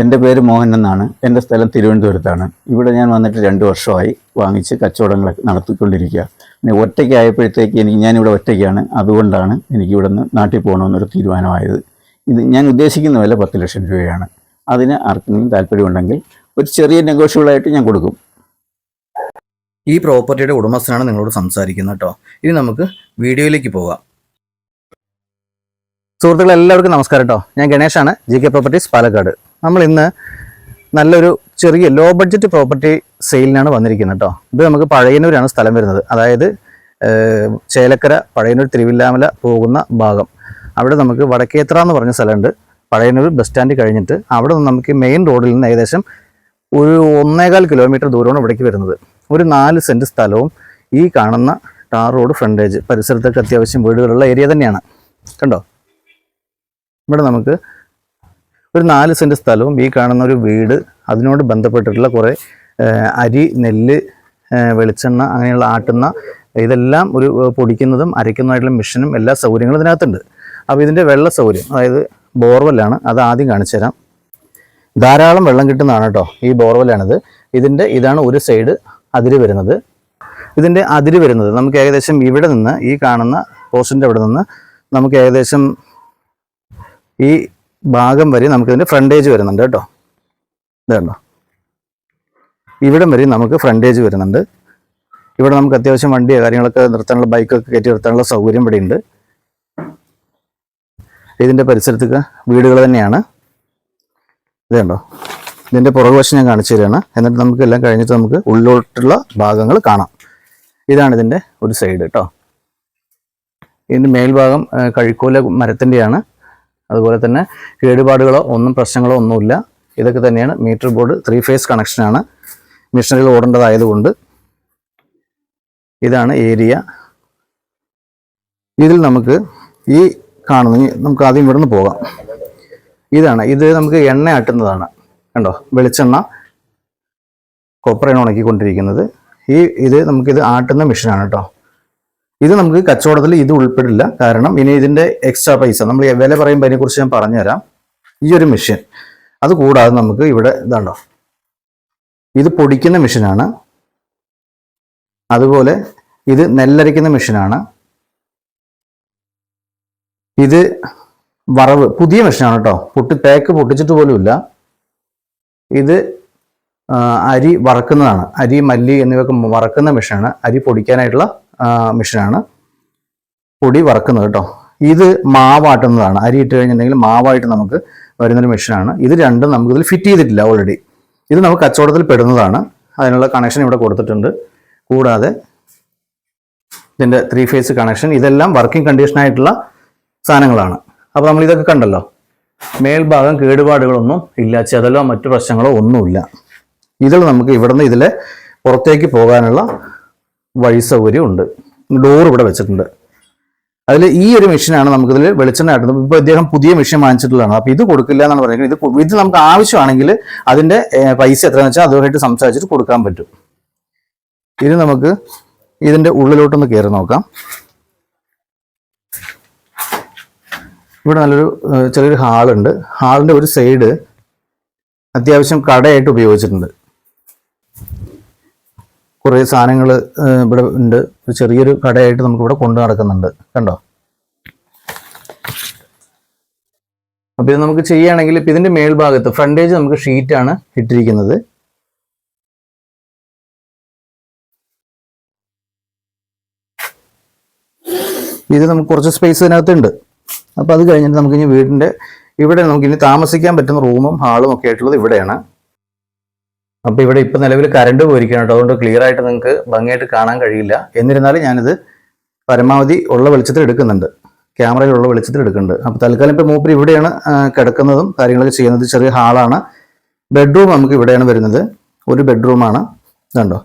എന്റെ പേര് മോഹൻ എന്നാണ്. എന്റെ സ്ഥലം തിരുവനന്തപുരത്താണ്. ഇവിടെ ഞാൻ വന്നിട്ട് രണ്ട് വർഷമായി വാങ്ങിച്ച് കച്ചവടങ്ങളൊക്കെ നടത്തിക്കൊണ്ടിരിക്കുക. പിന്നെ ഒറ്റയ്ക്കായപ്പോഴത്തേക്ക് എനിക്ക് ഞാനിവിടെ ഒറ്റയ്ക്കാണ്. അതുകൊണ്ടാണ് എനിക്ക് ഇവിടെ നിന്ന് നാട്ടിൽ പോകണമെന്നൊരു തീരുമാനമായത്. ഇത് ഞാൻ ഉദ്ദേശിക്കുന്ന വില പത്ത് ലക്ഷം രൂപയാണ്. അതിന് ആർക്കെങ്കിലും താല്പര്യമുണ്ടെങ്കിൽ ഒരു ചെറിയ നെഗോഷ്യബിളായിട്ട് ഞാൻ കൊടുക്കും. ഈ പ്രോപ്പർട്ടിയുടെ ഉടമസ്ഥനാണ് നിങ്ങളോട് സംസാരിക്കുന്നത് കേട്ടോ. ഇനി നമുക്ക് വീഡിയോയിലേക്ക് പോകാം. സുഹൃത്തുക്കളെ എല്ലാവർക്കും നമസ്കാരം കേട്ടോ ഞാൻ ഗണേഷാണ്. G K properties Palakkad. നമ്മൾ ഇന്ന് നല്ലൊരു ചെറിയ ലോ ബഡ്ജറ്റ് പ്രോപ്പർട്ടി സെയിലിനാണ് വന്നിരിക്കുന്നത് കേട്ടോ ഇത് നമുക്ക് പഴയന്നൂരാണ് സ്ഥലം വരുന്നത്. അതായത് ചേലക്കര പഴയന്നൂർ തിരുവില്ലാമല പോകുന്ന ഭാഗം. അവിടെ നമുക്ക് വടക്കേത്ര എന്ന് പറഞ്ഞ സ്ഥലമുണ്ട്. പഴയന്നൂർ ബസ് സ്റ്റാൻഡ് കഴിഞ്ഞിട്ട് അവിടെ നിന്ന് നമുക്ക് മെയിൻ റോഡിൽ നിന്ന് ഏകദേശം ഒരു ഒന്നേകാൽ കിലോമീറ്റർ ദൂരമാണ് ഇവിടേക്ക് വരുന്നത്. ഒരു നാല് സെന്റ് സ്ഥലവും ഈ കാണുന്ന ടാർ റോഡ് ഫ്രണ്ടേജ് പരിസരത്തൊക്കെ അത്യാവശ്യം വീടുകളുള്ള ഏരിയ തന്നെയാണ്. കണ്ടോ? ഇവിടെ നമുക്ക് ഒരു നാല് സെന്റ് സ്ഥലവും ഈ കാണുന്ന ഒരു വീട് അതിനോട് ബന്ധപ്പെട്ടിട്ടുള്ള കുറേ അരി നെല്ല് വെളിച്ചെണ്ണ അങ്ങനെയുള്ള ആട്ടുന്ന ഇതെല്ലാം ഒരു പൊടിക്കുന്നതും അരയ്ക്കുന്നതായിട്ടുള്ള മെഷീനും എല്ലാ സൗകര്യങ്ങളും ഇതിനകത്തുണ്ട്. അപ്പോൾ ഇതിന്റെ വെള്ള സൗകര്യം അതായത് ബോർവെല്ലാണ്. അത് ആദ്യം കാണിച്ചു തരാം. ധാരാളം വെള്ളം കിട്ടുന്നതാണ് കേട്ടോ ഈ ബോർവെല്ലാണിത്. ഇതിന്റെ ഇതാണ് ഒരു സൈഡ് അതിര് വരുന്നത്. ഇതിന്റെ അതിര് വരുന്നത് നമുക്ക് ഏകദേശം ഇവിടെ നിന്ന് ഈ കാണുന്ന പോസ്റ്റിന്റെ അവിടെ നിന്ന് നമുക്ക് ഏകദേശം ഈ ഭാഗം വരെ നമുക്കിതിന്റെ ഫ്രണ്ടേജ് വരുന്നുണ്ട് കേട്ടോ. ഇതുണ്ടോ ഇവിടം വരെ നമുക്ക് ഫ്രണ്ടേജ് വരുന്നുണ്ട്. ഇവിടെ നമുക്ക് അത്യാവശ്യം വണ്ടിയോ കാര്യങ്ങളൊക്കെ നിർത്താനുള്ള ബൈക്കൊക്കെ കയറ്റി നിർത്താനുള്ള സൗകര്യം ഇവിടെ ഉണ്ട് ഇതിന്റെ പരിസരത്തൊക്കെ വീടുകൾ തന്നെയാണ്. ഇതുണ്ടോ ഇതിന്റെ പുറകുവശം ഞാൻ കാണിച്ചു തരികയാണ് എന്നിട്ട് നമുക്ക് എല്ലാം കഴിഞ്ഞിട്ട് നമുക്ക് ഉള്ളിലോട്ടുള്ള ഭാഗങ്ങൾ കാണാം. ഇതാണ് ഇതിന്റെ ഒരു സൈഡ് കേട്ടോ. ഇതിന്റെ മേൽഭാഗം കഴിക്കോല മരത്തിന്റെയാണ്. അതുപോലെ തന്നെ കേടുപാടുകളോ ഒന്നും പ്രശ്നങ്ങളോ ഒന്നുമില്ല. ഇതൊക്കെ തന്നെയാണ് മീറ്റർ ബോർഡ് ത്രീ ഫേസ് കണക്ഷനാണ് മിഷനറികൾ ഓടേണ്ടതായതുകൊണ്ട് ഇതാണ് ഏരിയ ഇതിൽ നമുക്ക് ഈ കാണുന്ന നമുക്ക് ആദ്യം ഇവിടുന്ന് പോകാം. ഇതാണ് ഇത് നമുക്ക് എണ്ണ ആട്ടുന്നതാണ്. കണ്ടോ? വെളിച്ചെണ്ണ കൊപ്രയാണ് ഉണക്കിക്കൊണ്ടിരിക്കുന്നത്. ഈ ഇത് നമുക്കിത് ആട്ടുന്ന മെഷീനാണ് കേട്ടോ. ഇത് നമുക്ക് കച്ചവടത്തിൽ ഇത് ഉൾപ്പെടില്ല. കാരണം ഇനി ഇതിന്റെ എക്സ്ട്രാ പൈസ നമ്മൾ വില പറയുമ്പോൾ അതിനെക്കുറിച്ച് ഞാൻ പറഞ്ഞുതരാം. ഈ ഒരു മെഷീൻ അത് കൂടാതെ നമുക്ക് ഇവിടെ ഇതാണ്ടോ? ഇത് പൊടിക്കുന്ന മെഷീനാണ് അതുപോലെ ഇത് നെല്ലരയ്ക്കുന്ന മെഷീനാണ് ഇത് വറവ് പുതിയ മെഷീനാണ് കേട്ടോ. പൊട്ടി തേക്ക് പൊട്ടിച്ചിട്ട് പോലുമില്ല ഇത് അരി വറക്കുന്നതാണ്. അരി മല്ലി എന്നിവയൊക്കെ വറക്കുന്ന മെഷീനാണ് അരി പൊടിക്കാനായിട്ടുള്ള മെഷീനാണ് പൊടി വറക്കുന്നത് കേട്ടോ. ഇത് മാവാട്ടുന്നതാണ്. അരി ഇട്ട് കഴിഞ്ഞിട്ടുണ്ടെങ്കിൽ മാവായിട്ട് നമുക്ക് വരുന്നൊരു മെഷീനാണ്. ഇത് രണ്ടും നമുക്ക് ഇതിൽ ഫിറ്റ് ചെയ്തിട്ടില്ല ഓൾറെഡി ഇത് നമുക്ക് കച്ചവടത്തിൽ പെടുന്നതാണ്. അതിനുള്ള കണക്ഷൻ ഇവിടെ കൊടുത്തിട്ടുണ്ട്. കൂടാതെ ഇതിന്റെ ത്രീ ഫേസ് കണക്ഷൻ ഇതെല്ലാം വർക്കിംഗ് കണ്ടീഷനായിട്ടുള്ള സാധനങ്ങളാണ്. അപ്പോൾ നമ്മൾ ഇതൊക്കെ കണ്ടല്ലോ. മേൽഭാഗം കേടുപാടുകളൊന്നും ഇല്ല. ചെതലോ മറ്റു പ്രശ്നങ്ങളോ ഒന്നുമില്ല. ഇതിൽ നമുക്ക് ഇവിടുന്ന് ഇതിലെ പുറത്തേക്ക് പോകാനുള്ള വഴി സൗകര്യം ഉണ്ട്. ഡോർ ഇവിടെ വെച്ചിട്ടുണ്ട്. അതിൽ ഈ ഒരു മെഷീനാണ് നമുക്കിതിൽ വെളിച്ചെണ്ണ ആട്ടുന്നത് ഇപ്പോൾ ഇദ്ദേഹം പുതിയ മെഷീൻ വാങ്ങിച്ചിട്ടുള്ളതാണ്. അപ്പോൾ ഇത് കൊടുക്കില്ല എന്നാണ് പറയുന്നത്. ഇത് ഇത് നമുക്ക് ആവശ്യമാണെങ്കിൽ അതിന്റെ പൈസ എത്രയാണെന്ന് വെച്ചാൽ അതുമായിട്ട് സംസാരിച്ചിട്ട് കൊടുക്കാൻ പറ്റും. ഇത് നമുക്ക് ഇതിന്റെ ഉള്ളിലോട്ടൊന്ന് കയറി നോക്കാം. ഇവിടെ നല്ലൊരു ചെറിയൊരു ഹാളുണ്ട്. ഹാളിന്റെ ഒരു സൈഡ് അത്യാവശ്യം കടയായിട്ട് ഉപയോഗിച്ചിട്ടുണ്ട്. കുറേ സാധനങ്ങൾ ഇവിടെ ഉണ്ട്. ഒരു ചെറിയൊരു കടയായിട്ട് നമുക്കിവിടെ കൊണ്ടു നടക്കുന്നുണ്ട്. കണ്ടോ? അപ്പോൾ ഇത് നമുക്ക് ചെയ്യുകയാണെങ്കിൽ ഇപ്പം ഇതിന്റെ മേൽഭാഗത്ത് ഫ്രണ്ടേജ് നമുക്ക് ഷീറ്റാണ് ഇട്ടിരിക്കുന്നത്. ഇത് നമുക്ക് കുറച്ച് സ്പേസ് ഇതിനകത്തുണ്ട്. അപ്പോൾ അത് കഴിഞ്ഞിട്ട് നമുക്ക് ഇനി വീടിന്റെ ഇവിടെ നമുക്ക് ഇനി താമസിക്കാൻ പറ്റുന്ന റൂമും ഹാളും ഒക്കെ ആയിട്ടുള്ളത് ഇവിടെയാണ്. അപ്പോൾ ഇവിടെ ഇപ്പം നിലവിൽ കറണ്ട് പോയിരിക്കുകയാണ് കേട്ടോ. അതുകൊണ്ട് ക്ലിയർ ആയിട്ട് നിങ്ങൾക്ക് ഭംഗിയായിട്ട് കാണാൻ കഴിയില്ല. എന്നിരുന്നാലും ഞാനിത് പരമാവധി ഉള്ള വെളിച്ചത്തിൽ എടുക്കുന്നുണ്ട്. ക്യാമറയിലുള്ള വെളിച്ചത്തിൽ എടുക്കുന്നുണ്ട്. അപ്പോൾ തൽക്കാലം ഇപ്പോൾ മൂപ്പർ ഇവിടെയാണ് കിടക്കുന്നതും കാര്യങ്ങളൊക്കെ ചെയ്യുന്നത് ചെറിയ ഹാളാണ് ബെഡ്റൂം നമുക്ക് ഇവിടെയാണ് വരുന്നത്. ഒരു ബെഡ്റൂമാണ് കണ്ടോ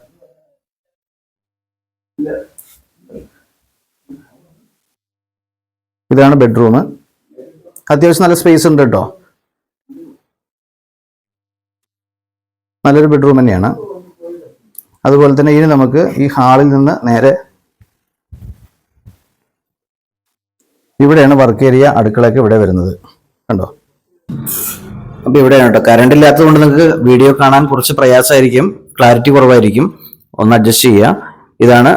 ഇതാണ് ബെഡ്റൂം അത്യാവശ്യം നല്ല സ്പേസ് ഉണ്ട് കേട്ടോ. നല്ലൊരു ബെഡ്റൂം തന്നെയാണ്. അതുപോലെ തന്നെ ഇനി നമുക്ക് ഈ ഹാളിൽ നിന്ന് നേരെ ഇവിടെയാണ് വർക്ക് ഏരിയ അടുക്കളയൊക്കെ ഇവിടെ വരുന്നത്. കണ്ടോ? അപ്പോൾ ഇവിടെയാണ് കേട്ടോ. കറണ്ട് ഇല്ലാത്തത് കൊണ്ട് നിങ്ങൾക്ക് വീഡിയോ കാണാൻ കുറച്ച് പ്രയാസമായിരിക്കും. ക്ലാരിറ്റി കുറവായിരിക്കും. ഒന്ന് അഡ്ജസ്റ്റ് ചെയ്യുക. ഇതാണ്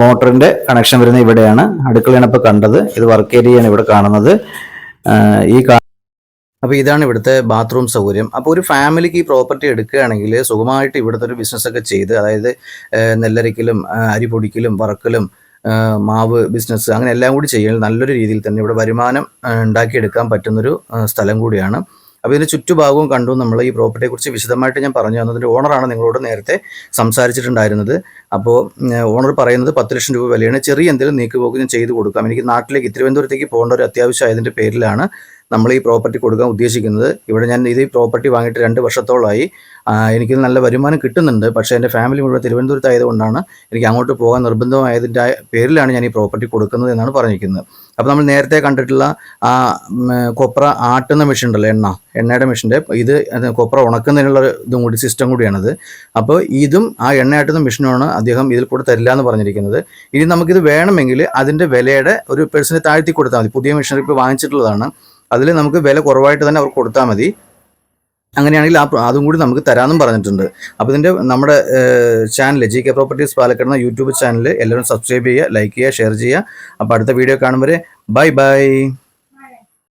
മോട്ടറിന്റെ കണക്ഷൻ വരുന്നത് ഇവിടെയാണ്. അടുക്കളയാണ് ഇപ്പോൾ കണ്ടത്. ഇത് വർക്ക് ഏരിയയാണ് ഇവിടെ കാണുന്നത്. ഈ അപ്പോൾ ഇതാണ് ഇവിടുത്തെ ബാത്റൂം സൗകര്യം. അപ്പോൾ ഒരു ഫാമിലിക്ക് ഈ പ്രോപ്പർട്ടി എടുക്കുകയാണെങ്കിൽ സുഖമായിട്ട് ഇവിടുത്തെ ഒരു ബിസിനസ് ഒക്കെ ചെയ്ത് അതായത് നെല്ലരയ്ക്കലും അരിപൊടിക്കലും വറക്കലും മാവ് ബിസിനസ് അങ്ങനെ എല്ലാം കൂടി ചെയ്യാൻ നല്ലൊരു രീതിയിൽ തന്നെ ഇവിടെ വരുമാനം ഉണ്ടാക്കിയെടുക്കാൻ പറ്റുന്നൊരു സ്ഥലം കൂടിയാണ്. അപ്പോൾ ഇതിന് ചുറ്റുഭാഗവും കണ്ടു. നമ്മൾ ഈ പ്രോപ്പർട്ടിയെ കുറിച്ച് വിശദമായിട്ട് ഞാൻ പറഞ്ഞു തന്നതിന്റെ ഓണറാണ് നിങ്ങളോട് നേരത്തെ സംസാരിച്ചിട്ടുണ്ടായിരുന്നത്. അപ്പോൾ ഓണർ പറയുന്നത് പത്ത് ലക്ഷം രൂപ വിലയാണ്. ചെറിയ എന്തെങ്കിലും നീക്കുപോക്ക് ഞാൻ ചെയ്തു കൊടുക്കാം. എനിക്ക് നാട്ടിലേക്ക് തിരുവനന്തപുരത്തേക്ക് പോകേണ്ട ഒരു അത്യാവശ്യം ആയതിന്റെ പേരിലാണ് നമ്മൾ ഈ പ്രോപ്പർട്ടി കൊടുക്കാൻ ഉദ്ദേശിക്കുന്നത്. ഇവിടെ ഞാൻ ഇത് പ്രോപ്പർട്ടി വാങ്ങിയിട്ട് രണ്ട് വർഷത്തോളമായി. എനിക്ക് നല്ല വരുമാനം കിട്ടുന്നുണ്ട്. പക്ഷേ എന്റെ ഫാമിലി മുഴുവൻ തിരുവനന്തപുരത്ത് ആയതുകൊണ്ടാണ് എനിക്ക് അങ്ങോട്ട് പോകാൻ നിർബന്ധമായതിന്റെ പേരിലാണ് ഞാൻ ഈ പ്രോപ്പർട്ടി കൊടുക്കുന്നത് എന്നാണ് പറഞ്ഞിരിക്കുന്നത്. അപ്പോൾ നമ്മൾ നേരത്തെ കണ്ടിട്ടുള്ള ആ കൊപ്ര ആട്ടുന്ന മെഷീൻ ഉണ്ടല്ലോ എണ്ണ. എണ്ണയുടെ മെഷീന്റെ ഇത് കൊപ്ര ഉണക്കുന്നതിനുള്ള ഇതും കൂടി സിസ്റ്റം കൂടിയാണത്. അപ്പോൾ ഇതും ആ എണ്ണ ആട്ടുന്ന മെഷീനുമാണ് അദ്ദേഹം ഇതിൽ കൂടെ തരില്ല എന്ന് പറഞ്ഞിരിക്കുന്നത്. ഇനി നമുക്കിത് വേണമെങ്കിൽ അതിന്റെ വിലയുടെ ഒരു പേഴ്സണെ താഴ്ത്തി കൊടുത്താൽ മതി. പുതിയ മെഷീനറി ഇപ്പോൾ വാങ്ങിച്ചിട്ടുള്ളതാണ്. അതിൽ നമുക്ക് വില കുറവായിട്ട് തന്നെ അവർക്ക് കൊടുത്താൽ മതി. അങ്ങനെയാണെങ്കിൽ ആ അതും കൂടി നമുക്ക് തരാമെന്നും പറഞ്ഞിട്ടുണ്ട്. അപ്പോൾ ഇതിന്റെ നമ്മുടെ channel G K properties Palakkad എന്ന യൂട്യൂബ് ചാനൽ എല്ലാവരും സബ്സ്ക്രൈബ് ചെയ്യുക ലൈക്ക് ചെയ്യുക ഷെയർ ചെയ്യുക. അപ്പോൾ അടുത്ത വീഡിയോ കാണും വരെ. Bye bye